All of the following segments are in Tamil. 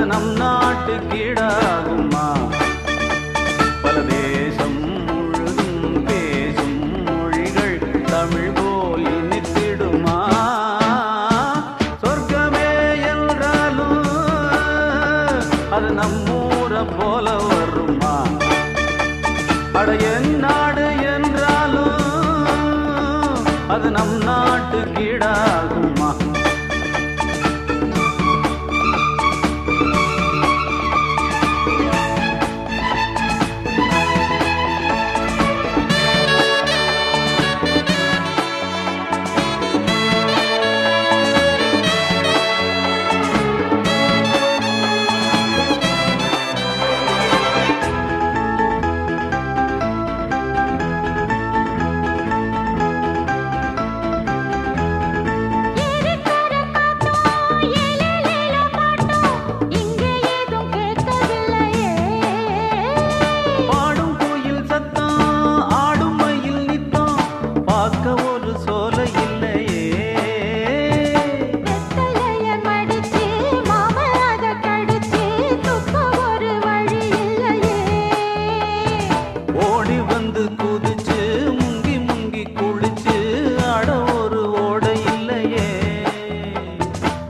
அது நம் நாட்டு கீடாகுமா பல தேசம் முழுதும் பேசும் மொழிகள் தமிழ் போல் இனித்திடுமா சொர்க்கமே என்றாலும் அது நம்மூர போல வருமா? அட என் நாடு என்றாலும் அது நம் நாட்டு கீழாகுமா வந்து குதிச்சு முங்கி முங்கி குளிச்சு அட ஒரு ஓடை இல்லையே.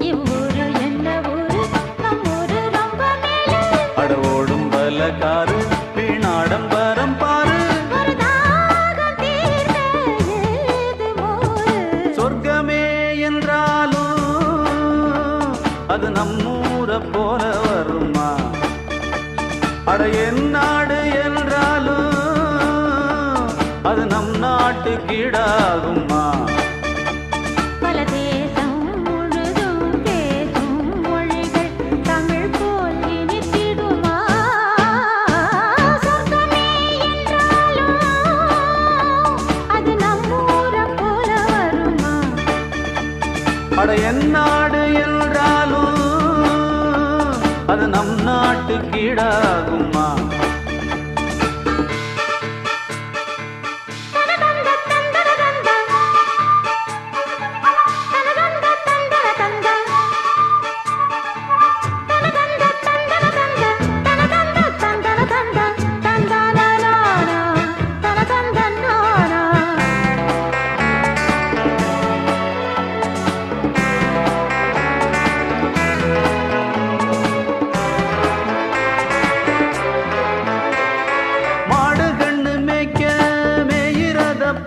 இவ்வூரு என்ன ஊரு? நம் ஊரு ரொம்ப மேலே. அட ஓடும் பலகாரு வீணாடம்பரம் பாரு. சொர்க்கமே என்றாலும் அது நம்மூர போல வருமா? அட என் நாடு என்றாலும் போல வருமா? அட என் நாடு என்றாலும் அது நம் நாட்டு கீழாகுமா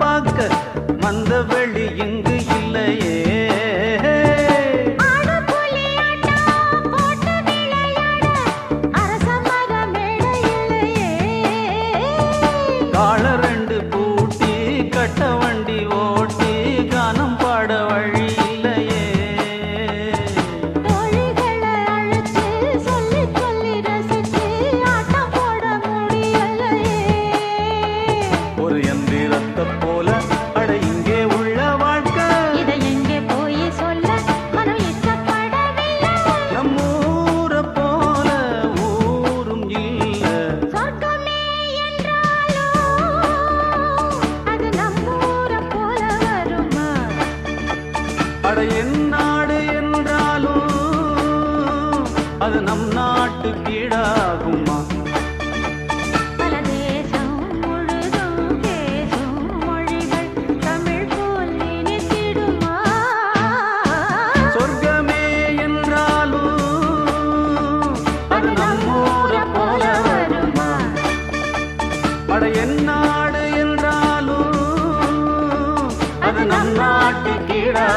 பார்க்க மந்த வெளி இங்கு இல்லையே. கால ரெண்டு பூட்டி கட்ட வண்டி ஓட்டி கானம் பாட வழி இல்லையே. தோழிகளை அது நம் நாட்டு கீழாகுமா? சொர்க்கமே என்றாலும் அது நம் நாட்டு கீழா